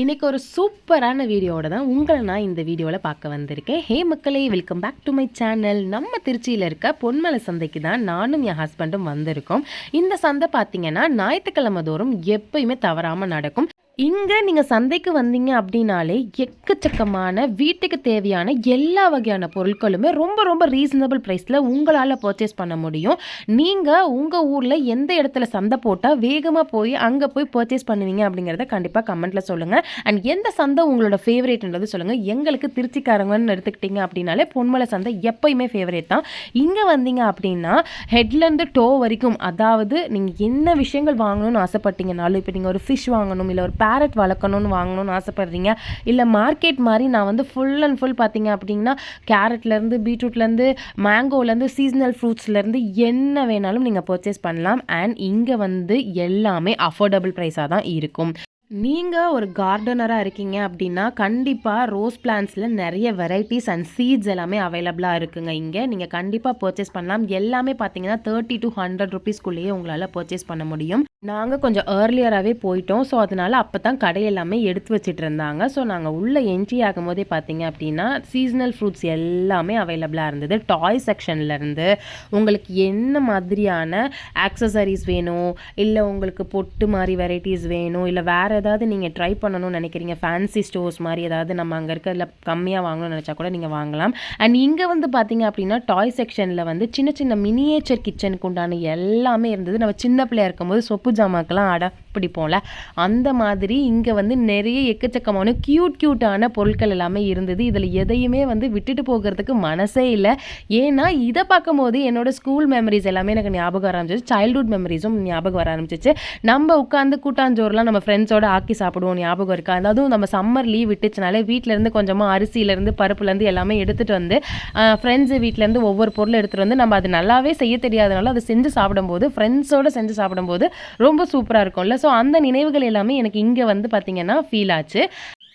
இன்றைக்கி ஒரு சூப்பரான வீடியோவோட தான் உங்களை நான் இந்த வீடியோவில் பார்க்க வந்திருக்கேன். ஹே மக்களே welcome back to my channel நம்ம திருச்சியில் இருக்க பொன்மலை சந்தைக்கு தான் நானும் என் ஹஸ்பண்டும் வந்திருக்கோம். இந்த சந்தை பார்த்தீங்கன்னா ஞாயிற்றுக்கிழமை தோறும் எப்பயுமே தவறாமல் நடக்கும். இங்கே நீங்கள் சந்தைக்கு வந்தீங்க அப்படின்னாலே எக்கச்சக்கமான வீட்டுக்கு தேவையான எல்லா வகையான பொருட்களுமே ரொம்ப ரொம்ப ரீசனபிள் ப்ரைஸில் உங்களால் பர்ச்சேஸ் பண்ண முடியும். நீங்கள் உங்கள் ஊரில் எந்த இடத்துல சந்தை போட்டால் வேகமாக போய் அங்கே போய் பர்ச்சேஸ் பண்ணுவீங்க அப்படிங்கிறத கண்டிப்பாக கமெண்ட்டில் சொல்லுங்கள் அண்ட் எந்த சந்தை உங்களோட ஃபேவரேட்ன்றது சொல்லுங்கள் எங்களுக்கு திருச்சிக்காரங்கன்னு எடுத்துக்கிட்டிங்க அப்படின்னாலே பொன்மலை சந்தை எப்பயுமே ஃபேவரேட் தான். இங்கே வந்தீங்க அப்படின்னா ஹெட்லேருந்து டோ வரைக்கும் அதாவது நீங்கள் என்ன விஷயங்கள் வாங்கணும்னு ஆசைப்பட்டீங்கனாலும் இப்போ நீங்கள் ஒரு ஃபிஷ் வாங்கணும் இல்லை ஒரு பேரட் வளர்க்கணும்னு வாங்கணும்னு ஆசைப்படுறீங்க? இல்லை மார்க்கெட் மாதிரி நான் வந்து ஃபுல் அண்ட் ஃபுல் பார்த்தீங்க அப்படின்னா கேரட்லேருந்து பீட்ரூட்லேருந்து மேங்கோலேருந்து சீசனல் ஃப்ரூட்ஸ்லேருந்து என்ன வேணாலும் நீங்கள் பர்ச்சேஸ் பண்ணலாம். அண்ட் இங்கே வந்து எல்லாமே அஃபோர்டபுள் ப்ரைஸாக தான் இருக்கும். நீங்கள் ஒரு கார்டனராக இருக்கீங்க அப்படின்னா கண்டிப்பாக ரோஸ் பிளான்ஸில் நிறைய வெரைட்டிஸ் அண்ட் சீட்ஸ் எல்லாமே அவைலபிளாக இருக்குங்க இங்கே. நீங்கள் கண்டிப்பாக பர்ச்சேஸ் பண்ணலாம். எல்லாமே பார்த்தீங்கன்னா தேர்ட்டி டு ஹண்ட்ரட் ருபீஸ்க்குள்ளேயே உங்களால் பர்ச்சேஸ் பண்ண முடியும். நாங்கள் கொஞ்சம் ஏர்லியராகவே போயிட்டோம். ஸோ அதனால் அப்போ தான் கடை எல்லாமே எடுத்து வச்சுட்டு இருந்தாங்க. ஸோ நாங்கள் உள்ளே என்ட்ரி ஆகும் போதே பார்த்தீங்க அப்படின்னா சீசனல் ஃப்ரூட்ஸ் எல்லாமே அவைலபிளாக இருந்தது. டாய் செக்ஷன்லேருந்து உங்களுக்கு என்ன மாதிரியான ஆக்சசரிஸ் வேணும்? இல்லை உங்களுக்கு பொட்டு மாதிரி வெரைட்டிஸ் வேணும்? இல்லை வேறு ஏதாவது நீங்கள் ட்ரை பண்ணணும்னு நினைக்கிறீங்க. ஃபேன்சி ஸ்டோர்ஸ் மாதிரி ஏதாவது நம்ம அங்கே இருக்கிறதுல கம்மியாக வாங்கணும்னு நினச்சா கூட நீங்கள் வாங்கலாம். அண்ட் இங்கே வந்து பார்த்தீங்க அப்படின்னா டாய் செக்ஷனில் வந்து சின்ன சின்ன மினியேச்சர் கிச்சனுக்கு உண்டான எல்லாமே இருந்தது. நம்ம சின்ன பிள்ளையா இருக்கும்போது சொப்பு ஜாமாக்கெல்லாம் அட பிடிப்போம்ல? அந்த மாதிரி இங்கே வந்து நிறைய எக்கச்சக்கமான க்யூட் க்யூட்டான பொருட்கள் எல்லாமே இருந்தது. இதில் எதையுமே வந்து விட்டுட்டு போகிறதுக்கு மனசே இல்லை. ஏன்னா இதை பார்க்கும்போது என்னோட ஸ்கூல் மெமரிஸ் எல்லாமே எனக்கு ஞாபகம் ஆரம்பிச்சிச்சு. சைல்ட்ஹுட் மெமரிஸும் ஞாபகம் வர ஆரம்பிச்சிச்சு. நம்ம உட்காந்து கூட்டாஞ்சோறுலாம் நம்ம ஃப்ரெண்ட்ஸோட ஆக்கி சாப்பிடுவோம் ஞாபகம் இருக்கா? அதுவும் நம்ம சம்மர் லீவ் விட்டுச்சுனாலே வீட்டிலேருந்து கொஞ்சமாக அரிசியிலேருந்து பருப்புலேருந்து எல்லாமே எடுத்துகிட்டு வந்து ஃப்ரெண்ட்ஸு வீட்டிலேருந்து ஒவ்வொரு பொருளும் எடுத்துகிட்டு வந்து நம்ம அது நல்லாவே செய்ய தெரியாதனால அதை செஞ்சு சாப்பிடும்போது ஃப்ரெண்ட்ஸோடு செஞ்சு சாப்பிடும்போது ரொம்ப சூப்பராக இருக்கும்ல. ஸோ அந்த நினைவுகள் எல்லாமே எனக்கு இங்கே வந்து பார்த்திங்கன்னா ஃபீல் ஆச்சு.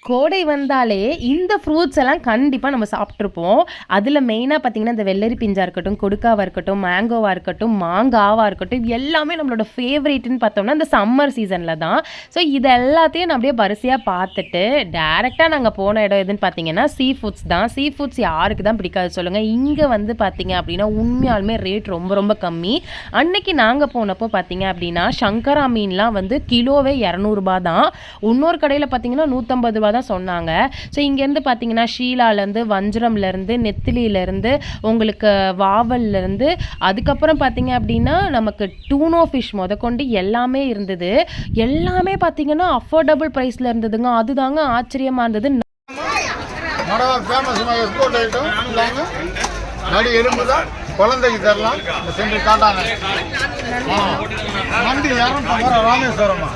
கோடை வந்தாலே இந்த ஃப்ரூட்ஸ் எல்லாம் கண்டிப்பாக நம்ம சாப்பிட்ருப்போம் அதில் மெயினாக பார்த்தீங்கன்னா இந்த வெள்ளரி பிஞ்சாக இருக்கட்டும் கொடுக்காவாக இருக்கட்டும் மேங்கோவாக இருக்கட்டும் மாங்காவாக இருக்கட்டும் எல்லாமே நம்மளோட ஃபேவரேட்னு பார்த்தோம்னா இந்த சம்மர் சீசனில் தான். ஸோ இது எல்லாத்தையும் நான் அப்படியே வரிசையாக பார்த்துட்டு டேரெக்டாக நாங்கள் போன இடம் எதுன்னு பார்த்தீங்கன்னா சீ ஃபுட்ஸ் தான். சீ ஃபுட்ஸ் யாருக்கு தான் பிடிக்காது சொல்லுங்கள் இங்கே வந்து பார்த்தீங்க அப்படின்னா உண்மையாலுமே ரேட் ரொம்ப ரொம்ப கம்மி. அன்னைக்கு நாங்கள் போனப்போ பார்த்தீங்க அப்படின்னா சங்கரா மீன்லாம் வந்து கிலோவே இரநூறுபா தான். இன்னொரு கடையில் பார்த்தீங்கன்னா நூற்றம்பது ரூபா தான் சொன்னாங்க. ஸோ இங்கேருந்து பார்த்தீங்கன்னா ஷீலாலேருந்து வஞ்சரம்லேருந்து நெத்திலியிலேருந்து உங்களுக்கு வாவல்லேருந்து அதுக்கப்புறம் பார்த்தீங்க அப்படின்னா நமக்கு டூனோ ஃபிஷ் முதற்கொண்டு எல்லாமே இருந்தது. எல்லாமே பார்த்தீங்கன்னா அஃபோர்டபுள் ப்ரைஸில் இருந்ததுங்க. அதுதாங்க ஆச்சரியமாக இருந்தது. நடு எலும்பு தான். குழந்தைக்கு தரலாம். சென்று காட்டாங்க. நண்டு யாரும் ராமேஸ்வரமா?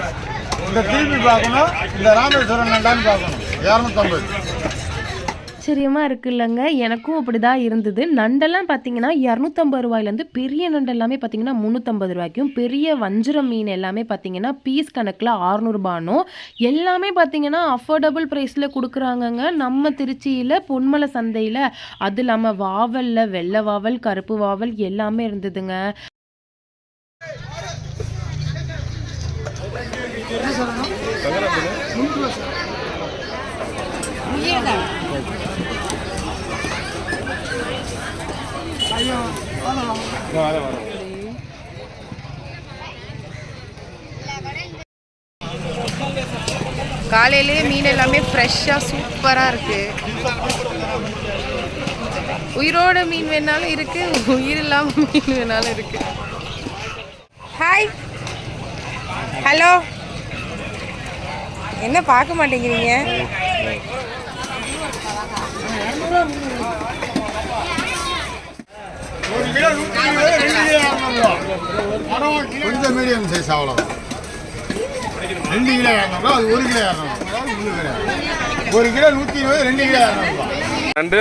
இந்த டிவி பார்க்கணும் இந்த ராமேஸ்வரம் நண்டான்னு பார்க்கணும். இரநூத்தம்பது. ஆச்சரியமாக இருக்குல்லங்க எனக்கும் அப்படி தான் இருந்தது. நண்டெல்லாம் பார்த்தீங்கன்னா இரநூத்தம்பது ரூபாயிலேருந்து பெரிய நண்டு எல்லாமே பார்த்தீங்கன்னா முந்நூற்றம்பது ரூபாய்க்கும். பெரிய வஞ்சிரம் மீன் எல்லாமே பார்த்தீங்கன்னா பீஸ் கணக்கில் ஆறுநூறுபானும் எல்லாமே பார்த்தீங்கன்னா அஃபோர்டபுள் ப்ரைஸில் கொடுக்குறாங்கங்க. நம்ம திருச்சியில் பொன்மலை சந்தையில் அது இல்லாமல் வாவலில் வெள்ளை வாவல் கருப்பு வாவல் எல்லாமே இருந்ததுங்க. காலையிலேயே மீன் எல்லாமே ஃப்ரெஷ்ஷாக சூப்பராக இருக்குது உயிரோட மீன் வேணாலும் இருக்குது உயிர் இல்லாமல் மீன் வேணாலும் இருக்குது ஹாய் ஹலோ என்ன பார்க்க மாட்டேங்கிறீங்க? ஒரு கிலோ நூற்றி இருபது ரெண்டு கிலோ இரநூறுவா கொஞ்சம் மீடியம் சைஸ் அவ்வளோதான் ரெண்டு கிலோ இரநூறுவா அது ஒரு கிலோ இரநூறுவா. ஒரு கிலோ நூற்றி இருபது ரெண்டு கிலோ இரநூறுவா. நண்டு.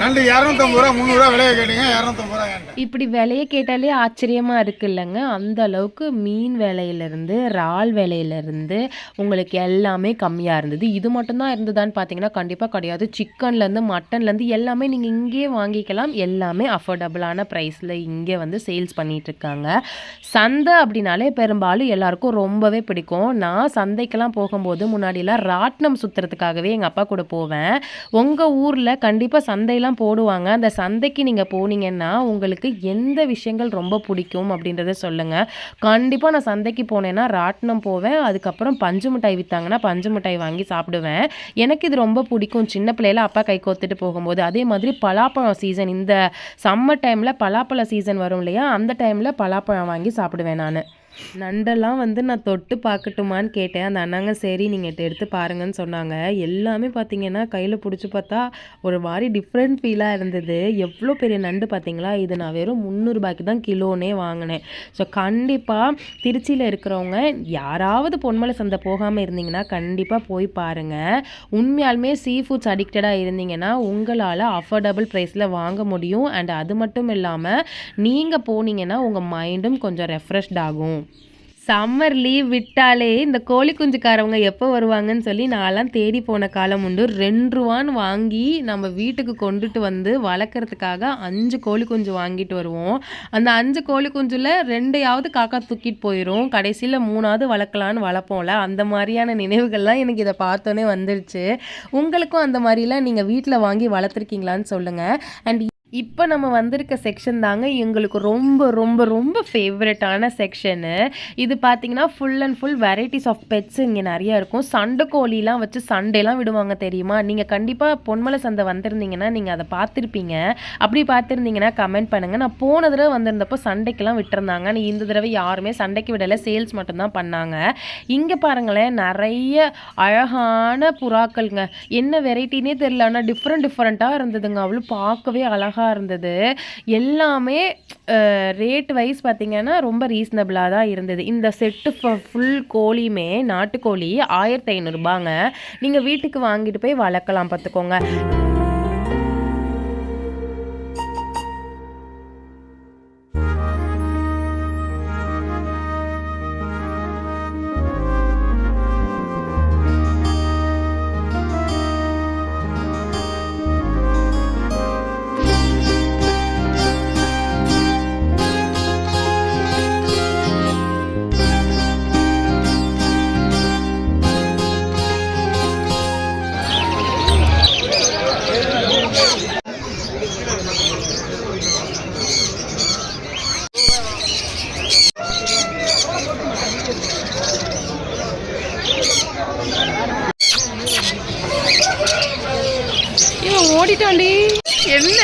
நண்டு இரநூத்தம்பது ரூபா முந்நூறுரூவா விலையை கேட்டீங்க இரநூத்தம்பது ரூபா இப்படி விலையை கேட்டாலே ஆச்சரியமாக இருக்கு இல்லைங்க அந்த அளவுக்கு மீன் விலையிலேருந்து இறால் விலையிலேருந்து உங்களுக்கு எல்லாமே கம்மியாக இருந்தது. இது மட்டும்தான் இருந்ததான்னு பார்த்தீங்கன்னா கண்டிப்பாக கிடையாது. சிக்கன்லேருந்து மட்டன்லேருந்து எல்லாமே நீங்கள் இங்கேயே வாங்கிக்கலாம். எல்லாமே அஃபோர்டபுளான ப்ரைஸில் இங்கே வந்து சேல்ஸ் பண்ணிகிட்ருக்காங்க இருக்காங்க சந்தை அப்படின்னாலே பெரும்பாலும் எல்லாருக்கும் ரொம்பவே பிடிக்கும். நான் சந்தைக்கெல்லாம் போகும்போது முன்னாடிலாம் ராட்டினம் சுற்றுறதுக்காகவே எங்கள் அப்பா கூட போவேன். உங்கள் ஊரில் கண்டிப்பாக சந்தையெல்லாம் போடுவாங்க. அந்த சந்தைக்கு நீங்கள் போனீங்கன்னா உங்களுக்கு எந்த விஷயங்கள் ரொம்ப பிடிக்கும் அப்படின்றத சொல்லுங்கள் கண்டிப்பாக நான் சந்தைக்கு போனேன்னா ராட்டினம் போவேன். அதுக்கப்புறம் பஞ்சு மிட்டாய் விற்றாங்கன்னா பஞ்சு மிட்டாய் வாங்கி சாப்பிடுவேன். எனக்கு இது ரொம்ப பிடிக்கும். சின்ன பிள்ளையில அப்பா கை கோத்துட்டு போகும்போது. அதே மாதிரி பலாப்பழம் சீசன் இந்த சம்மர் டைமில் பலாப்பழ சீசன் வரும் இல்லையா? அந்த டைமில் பலாப்பழம் வாங்கி சாப்பிடுவேன் நான். நண்டெல்லாம் வந்து நான் தொட்டு பார்க்கட்டுமான்னு கேட்டேன். அந்த அண்ணாங்க சரி நீங்கள் எடுத்து பாருங்கன்னு சொன்னாங்க. எல்லாமே பார்த்தீங்கன்னா கையில் பிடிச்சி பார்த்தா ஒரு மாதிரி டிஃப்ரெண்ட் ஃபீலாக இருந்தது. எவ்வளோ பெரிய நண்டு பார்த்தீங்களா இது நான் வெறும் முந்நூறுபாய்க்கு தான் கிலோனே வாங்கினேன். ஸோ கண்டிப்பாக திருச்சியில் இருக்கிறவங்க யாராவது பொன்மலை சந்தை போகாமல் இருந்தீங்கன்னா கண்டிப்பாக போய் பாருங்கள் உண்மையாலுமே சீ ஃபுட்ஸ் அடிக்டடாக இருந்தீங்கன்னா உங்களால் அஃபோர்டபுள் ப்ரைஸில் வாங்க முடியும். அண்ட் அது மட்டும் இல்லாமல் நீங்கள் போனீங்கன்னா உங்கள் மைண்டும் கொஞ்சம் ரெஃப்ரெஷ்ட் ஆகும். சம்மர் லீவ் விட்டாலே இந்த கோழி குஞ்சுக்காரவங்க எப்போ வருவாங்கன்னு சொல்லி நான்லாம் தேடி போன காலம் உண்டு. ரெண்டு ரூபான்னு வாங்கி நம்ம வீட்டுக்கு கொண்டுட்டு வந்து வளர்க்குறதுக்காக அஞ்சு கோழி குஞ்சு வாங்கிட்டு வருவோம். அந்த அஞ்சு கோழி குஞ்சில் ரெண்டையாவது காக்கா தூக்கிட்டு போயிடும் கடைசியில் மூணாவது வளர்க்கலான்னு வளர்ப்போம்ல. அந்த மாதிரியான நினைவுகள்லாம் எனக்கு இதை பார்த்தோன்னே வந்துருச்சு. உங்களுக்கும் அந்த மாதிரிலாம் நீங்கள் வீட்டில் வாங்கி வளர்த்துருக்கீங்களான்னு சொல்லுங்கள் அண்ட் இப்போ நம்ம வந்திருக்க செக்ஷன் தாங்க எங்களுக்கு ரொம்ப ரொம்ப ரொம்ப ஃபேவரட்டான செக்ஷனு இது பார்த்தீங்கன்னா full and full varieties of pets இங்கே நிறையா இருக்கும். சண்டை கோழிலாம் வச்சு சண்டைலாம் விடுவாங்க தெரியுமா? நீங்கள் கண்டிப்பாக பொன்மலை சந்தை வந்திருந்தீங்கன்னா நீங்கள் அதை பார்த்துருப்பீங்க. அப்படி பார்த்துருந்தீங்கன்னா கமெண்ட் பண்ணுங்கள் நான் போன தடவை வந்திருந்தப்போ சண்டைக்கெல்லாம் விட்டுருந்தாங்க. நீ இந்த தடவை யாருமே சண்டைக்கு விடலை. சேல்ஸ் மட்டும்தான் பண்ணாங்க. இங்கே பாருங்களேன் நிறைய அழகான புறாக்கள்ங்க. என்ன வெரைட்டினே தெரியல. ஆனால் டிஃப்ரெண்ட் டிஃப்ரெண்ட்டாக இருந்ததுங்க. அவ்வளோ பார்க்கவே அழகாக இருந்தது. எல்லாமே ரேட் வைஸ் பார்த்தீங்கன்னா ரொம்ப ரீசனபிளாக தான் இருந்தது. இந்த செட்டு ஃபுல் கோழியுமே நாட்டுக்கோழி ஆயிரத்தி ஐநூறுபாங்க நீங்கள் வீட்டுக்கு வாங்கிட்டு போய் வளர்க்கலாம் பார்த்துக்கோங்க இவன் ஓடிட்டாண்டி என்ன?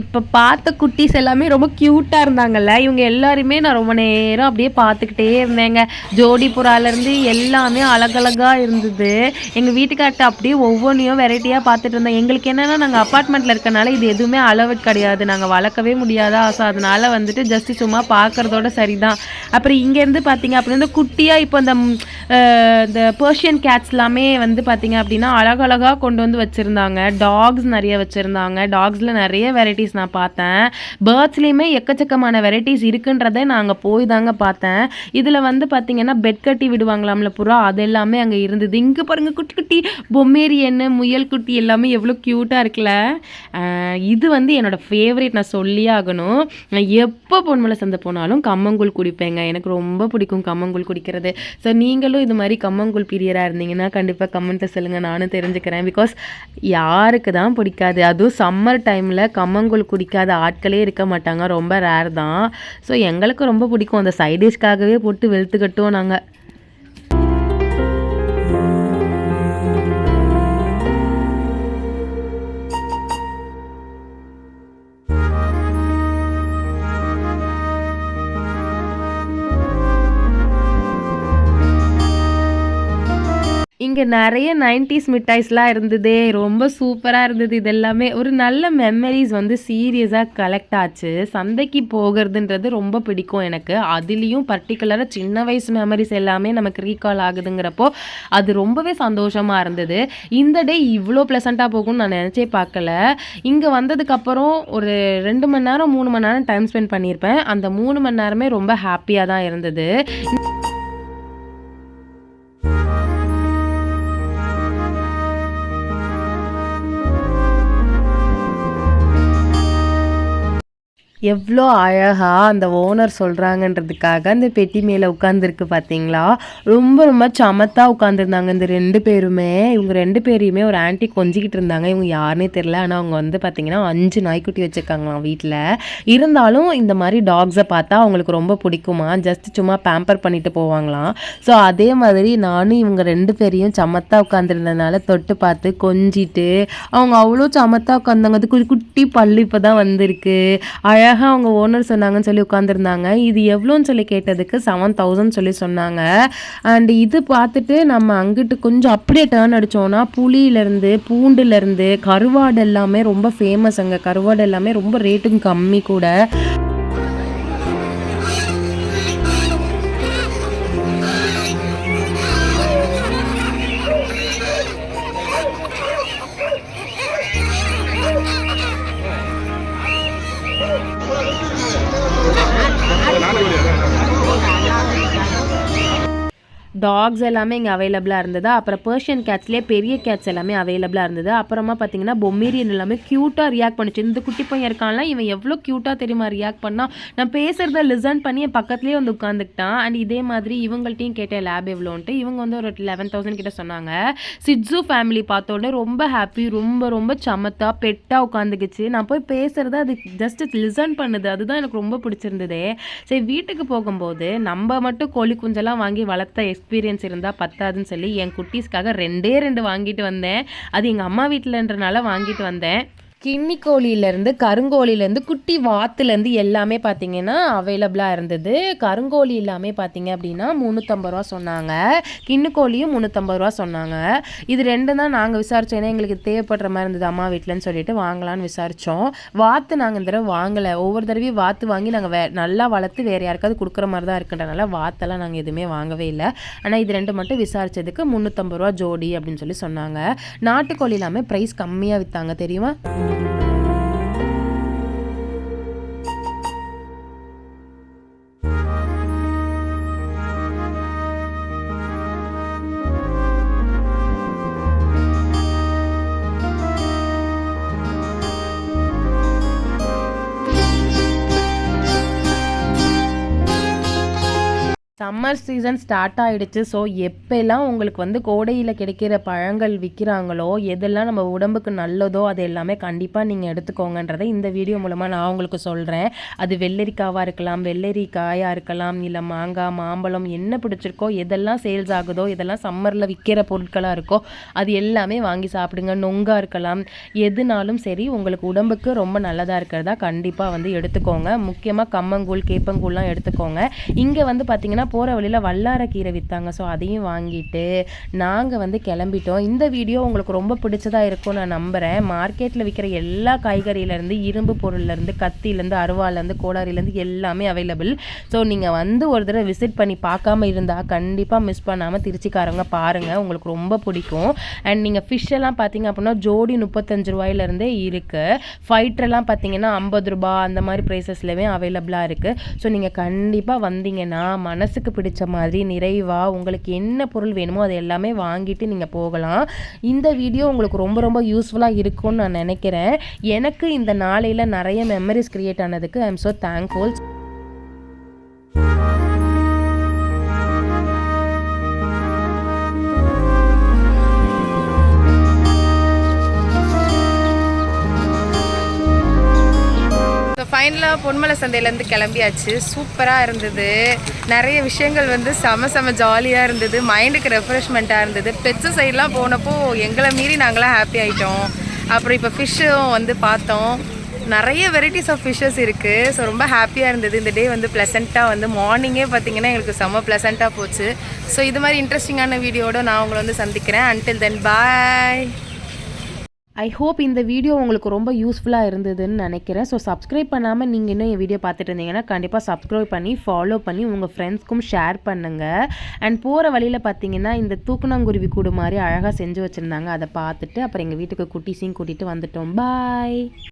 இப்போ பார்த்த குட்டீஸ் எல்லாமே ரொம்ப க்யூட்டாக இருந்தாங்கல்ல. இவங்க எல்லாருமே நான் ரொம்ப நேரம் அப்படியே பார்த்துக்கிட்டே இருந்தேங்க. ஜோடி புறாலேருந்து எல்லாமே அழகழகாக இருந்தது. எங்கள் வீட்டுக்கார்ட்ட அப்படியே ஒவ்வொன்றையும் வெரைட்டியாக பார்த்துட்டு இருந்தோம் எங்களுக்கு என்னென்னா நாங்கள் அப்பார்ட்மெண்ட்டில் இருக்கனால இது எதுவுமே அளவு கிடையாது. நாங்கள் வளர்க்கவே முடியாதா ஸோ அதனால் வந்துட்டு ஜஸ்ட் சும்மா பார்க்குறதோட சரிதான். அப்புறம் இங்கேருந்து பார்த்தீங்க அப்படின்னா குட்டியாக இப்போ இந்த இந்த பர்ஷியன் கேட்ஸ் எல்லாமே வந்து பார்த்தீங்க அப்படின்னா அழகழகாக கொண்டு வந்து வச்சுருந்தாங்க. டாக்ஸ் நிறைய வச்சுருந்தாங்க. டாக்ஸில் நிறைய வெரைட்டி வெரைட்டிஸ் நான் பார்த்தேன். பேர்ட்ஸ்லேயுமே எக்கச்சக்கமான வெரைட்டிஸ் இருக்குன்றதை நான் அங்கே போய் தாங்க பார்த்தேன். இதில் வந்து பார்த்தீங்கன்னா பெட் கட்டி விடுவாங்களாம்ல புறா அது எல்லாமே அங்கே இருந்தது. இங்கே பாருங்கள் குட்டி குட்டி பொம்மேரியன் முயல் குட்டி எல்லாமே எவ்வளோ க்யூட்டாக இருக்குல்ல? இது வந்து என்னோட ஃபேவரேட் நான் சொல்லியே ஆகணும். நான் எப்போ பொன்மலை சந்தை போனாலும் கம்மங்கூழ் குடிப்பேங்க. எனக்கு ரொம்ப பிடிக்கும் கம்மங்கூழ் குடிக்கிறது. ஸோ நீங்களும் இது மாதிரி கம்மங்கூழ் பிரியராக இருந்தீங்கன்னா கண்டிப்பாக கமெண்ட்டை சொல்லுங்கள் நானும் தெரிஞ்சுக்கிறேன். பிகாஸ் யாருக்கு தான் பிடிக்காது. அதுவும் சம்மர் டைமில் கம்மங்கூழ் குடிக்காத ஆட்களே இருக்க மாட்டாங்க. ரொம்ப ரேர் தான். ஸோ எங்களுக்கு ரொம்ப பிடிக்கும். அந்த சைடிஷ்காகவே போட்டு வெளுத்து கட்டுவோம் நாங்கள் இங்கே நிறைய நைன்டிஸ் மிட்டாய்ஸ்லாம் இருந்தது ரொம்ப சூப்பராக இருந்தது இது எல்லாமே ஒரு நல்ல மெமரிஸ் வந்து சீரியஸாக கலெக்ட் ஆச்சு. சந்தைக்கு போகிறதுன்றது ரொம்ப பிடிக்கும் எனக்கு. அதுலேயும் பர்டிகுலராக சின்ன வயசு மெமரிஸ் எல்லாமே நமக்கு ரீகால் ஆகுதுங்கிறப்போ அது ரொம்பவே சந்தோஷமாக இருந்தது. இந்த டே இவ்வளோ ப்ளசண்ட்டாக போகும்னு நான் நினச்சே பார்க்கல. இங்கே வந்ததுக்கப்புறம் ஒரு ரெண்டு மணி நேரம் மூணு மணி நேரம் டைம் ஸ்பெண்ட் பண்ணியிருப்பேன். அந்த மூணு மணி நேரமே ரொம்ப ஹாப்பியாக தான் இருந்தது. எவ்வளோ அழகாக அந்த ஓனர் சொல்கிறாங்கன்றதுக்காக அந்த பெட்டி மேலே உட்காந்துருக்கு பார்த்தீங்களா ரொம்ப ரொம்ப சமத்தாக உட்காந்துருந்தாங்க இந்த ரெண்டு பேருமே. இவங்க ரெண்டு பேரையுமே ஒரு ஆன்ட்டி கொஞ்சிக்கிட்டு இருந்தாங்க. இவங்க யாருனே தெரில ஆனால் அவங்க வந்து பார்த்திங்கன்னா அஞ்சு நாய்க்குட்டி வச்சுருக்காங்களாம் வீட்டில் இருந்தாலும் இந்த மாதிரி டாக்ஸை பார்த்தா அவங்களுக்கு ரொம்ப பிடிக்குமா? ஜஸ்ட் சும்மா பேம்பர் பண்ணிட்டு போவாங்களாம். ஸோ அதே மாதிரி நானும் இவங்க ரெண்டு பேரையும் சமத்தாக உட்காந்துருந்ததுனால தொட்டு பார்த்து கொஞ்சிட்டு அவங்க அவ்வளோ சமத்தாக உட்காந்தாங்க அது குட்டி குட்டி பல்லு இப்போ தான் வந்திருக்கு. அழகாக அவங்க ஓனர் சொன்னாங்கன்னு சொல்லி உட்காந்துருந்தாங்க இது எவ்வளோன்னு சொல்லி கேட்டதுக்கு செவன் தௌசண்ட் சொல்லி சொன்னாங்க. அண்ட் இது பார்த்துட்டு நம்ம அங்கிட்டு கொஞ்சம் அப்படியே டேர்ன் அடித்தோன்னா புளியிலேருந்து பூண்டுலேருந்து கருவாடு எல்லாமே ரொம்ப ஃபேமஸ் அங்கே. கருவாடு எல்லாமே ரொம்ப ரேட்டும் கம்மி கூட. டாக்ஸ் எல்லாமே இங்கே அவைலபிளாக இருந்தது? அப்புறம் பர்ஷியன் கேட்ஸ்லேயே பெரிய கேட்ஸ் எல்லாமே அவைலபிளாக இருந்தது. அப்புறமா பார்த்தீங்கன்னா பொம்மேரியன் எல்லாமே க்யூட்டாக ரியாக்ட் பண்ணிச்சு. இந்த குட்டி பையன் இருக்கான்ல இவன் எவ்வளோ க்யூட்டாக தெரியுமா ரியாக்ட் பண்ணா? நான் பேசுகிறத லிசன் பண்ணி என் பக்கத்துலேயே வந்து உட்காந்துக்கிட்டான் அண்ட் இதே மாதிரி இவங்கள்ட்டையும் கேட்டேன் லேப் எவ்வளோன்ட்டு இவங்க வந்து ஒரு லெவன் தௌசண்ட் கிட்ட சொன்னாங்க. சிட்ஸு ஃபேமிலி பார்த்தோன்னே ரொம்ப ஹாப்பி ரொம்ப ரொம்ப சமத்தா பெட்டாக உட்காந்துக்குச்சு நான் போய் பேசுகிறத அது ஜஸ்ட் லிசன் பண்ணுது. அதுதான் எனக்கு ரொம்ப பிடிச்சிருந்தது. சரி வீட்டுக்கு போகும்போது நம்ம மட்டும் கோழி குஞ்செல்லாம் வாங்கி வளர்த்த எக்ஸ்பீரியன்ஸ் எக்ஸ்பீரியன்ஸ் இருந்தால் பத்தாதுன்னு சொல்லி என் குட்டீஸ்க்காக ரெண்டே ரெண்டு வாங்கிட்டு வந்தேன். அது எங்கள் அம்மா வீட்டிலன்றனால வாங்கிட்டு வந்தேன். கிண்ணி கோழியிலேருந்து கருங்கோழிலேருந்து குட்டி வாத்துலேருந்து எல்லாமே பார்த்தீங்கன்னா அவைலபிளாக இருந்தது. கருங்கோழி எல்லாமே பார்த்தீங்க அப்படின்னா முந்நூற்றம்பது ரூபா சொன்னாங்க. கிண்ணு கோழியும் முந்நூற்றம்பது ரூபா சொன்னாங்க. இது ரெண்டு தான் நாங்கள் விசாரித்தோன்னா ஏன்னா எங்களுக்கு தேவைப்படுற மாதிரி இருந்தது. அம்மா வீட்டிலன்னு சொல்லிட்டு வாங்கலாம்னு விசாரித்தோம் வாத்து நாங்கள் இந்த தடவை வாங்கலை. ஒவ்வொரு தடவையும் வாத்து வாங்கி நாங்கள் வே நல்லா வளர்த்து வேறு யாருக்காவது கொடுக்குற மாதிரி தான் இருக்குன்றனால வாத்தெல்லாம் நாங்கள் எதுவுமே வாங்கவே இல்லை. ஆனால் இது ரெண்டு மட்டும் விசாரித்ததுக்கு முந்நூற்றம்பது ரூபா ஜோடி அப்படின்னு சொல்லி சொன்னாங்க. நாட்டுக்கோழி எல்லாமே ப்ரைஸ் கம்மியாக விற்றாங்க தெரியுமா? Thank you. Summer season start ஆகிடுச்சு ஸோ எப்போல்லாம் உங்களுக்கு வந்து கோடையில் கிடைக்கிற பழங்கள் விற்கிறாங்களோ எதெல்லாம் நம்ம உடம்புக்கு நல்லதோ அது எல்லாமே கண்டிப்பாக நீங்கள் எடுத்துக்கோங்கன்றதை இந்த வீடியோ மூலமாக நான் உங்களுக்கு சொல்கிறேன் அது வெள்ளரிக்காவாக இருக்கலாம் வெள்ளரிக்காயாக இருக்கலாம் இல்லை மாங்காய் மாம்பழம் என்ன பிடிச்சிருக்கோ எதெல்லாம் சேல்ஸ் ஆகுதோ இதெல்லாம் சம்மரில் விற்கிற பொருட்களாக இருக்கோ அது எல்லாமே வாங்கி சாப்பிடுங்க. நொங்காக இருக்கலாம் எதுனாலும் சரி உங்களுக்கு உடம்புக்கு ரொம்ப நல்லதாக இருக்கிறதா கண்டிப்பாக வந்து எடுத்துக்கோங்க. முக்கியமாக கம்மங்கூழ் கேப்பங்கூழ்லாம் எடுத்துக்கோங்க. இங்கே வந்து பார்த்தீங்கன்னா போகிற வழியில் வல்லார கீரை விற்றாங்க ஸோ அதையும் வாங்கிட்டு நாங்கள் வந்து கிளம்பிட்டோம். இந்த வீடியோ உங்களுக்கு ரொம்ப பிடிச்சதாக இருக்கும் நான் நம்புகிறேன் மார்க்கெட்டில் விற்கிற எல்லா காய்கறியிலேருந்து இரும்பு பொருள்லேருந்து கத்திலேருந்து அருவாலேருந்து கோடாரிலேருந்து எல்லாமே அவைலபிள் ஸோ நீங்கள் வந்து ஒரு தடவை விசிட் பண்ணி பார்க்காம இருந்தால் கண்டிப்பாக மிஸ் பண்ணாமல் திருச்சிக்காரங்க பாருங்கள் உங்களுக்கு ரொம்ப பிடிக்கும். அண்ட் நீங்கள் ஃபிஷ் எல்லாம் பார்த்தீங்க அப்படின்னா ஜோடி முப்பத்தஞ்சு ரூபாயிலேருந்தே இருக்குது ஃபைட்டரெல்லாம் பார்த்தீங்கன்னா ஐம்பது ரூபா அந்த மாதிரி ப்ரைஸஸ்லேயுமே அவைலபிளாக இருக்குது ஸோ நீங்கள் கண்டிப்பாக வந்தீங்கன்னா மனசுக்கு பிடி பிடிச்ச மாதிரி நிறைவாக உங்களுக்கு என்ன பொருள் வேணுமோ அது எல்லாமே வாங்கிட்டு நீங்கள் போகலாம். இந்த வீடியோ உங்களுக்கு ரொம்ப ரொம்ப யூஸ்ஃபுல்லாக இருக்கும்னு நான் நினைக்கிறேன். எனக்கு இந்த நாளையில் நிறைய மெமரிஸ் கிரியேட் ஆனதுக்கு I am so thankful so ஃபைனலாக பொன்மலை சந்தையிலேருந்து கிளம்பியாச்சு. சூப்பராக இருந்தது. நிறைய விஷயங்கள் வந்து செம செம ஜாலியாக இருந்தது. மைண்டுக்கு ரெஃப்ரெஷ்மெண்ட்டாக இருந்தது. பெட்ஸு சைட்லாம் போனப்போ எங்களை மீறி நாங்களாம் ஹாப்பி ஆகிட்டோம் அப்புறம் இப்போ ஃபிஷ்ஷும் வந்து பார்த்தோம். நிறைய வெரைட்டிஸ் ஆஃப் ஃபிஷ்ஷஸ் இருக்குது ஸோ ரொம்ப ஹாப்பியாக இருந்தது. இந்த டே வந்து ப்ளசண்ட்டாக வந்து மார்னிங்கே பார்த்தீங்கன்னா எங்களுக்கு செம்ம ப்ளசண்ட்டாக போச்சு. ஸோ இது மாதிரி இன்ட்ரெஸ்டிங்கான வீடியோட நான் உங்களை வந்து சந்திக்கிறேன். Until then bye I hope இந்த வீடியோ உங்களுக்கு ரொம்ப யூஸ்ஃபுல்லாக இருந்ததுன்னு நினைக்கிறேன். ஸோ சப்ஸ்கிரைப் பண்ணாமல் நீங்கள் இன்னும் என் வீடியோ பார்த்துட்டு இருந்தீங்கன்னா கண்டிப்பாக சப்ஸ்கிரைப் பண்ணி ஃபாலோ பண்ணி உங்கள் ஃப்ரெண்ட்ஸ்க்கும் ஷேர் பண்ணுங்கள் அண்ட் போகிற வழியில் பார்த்தீங்கன்னா இந்த தூக்குனாங்குருவி கூடு மாதிரி அழகாக செஞ்சு வச்சுருந்தாங்க. அதை பார்த்துட்டு அப்புறம் எங்கள் வீட்டுக்கு குட்டீஸையும் கூட்டிகிட்டு வந்துட்டோம். பாய்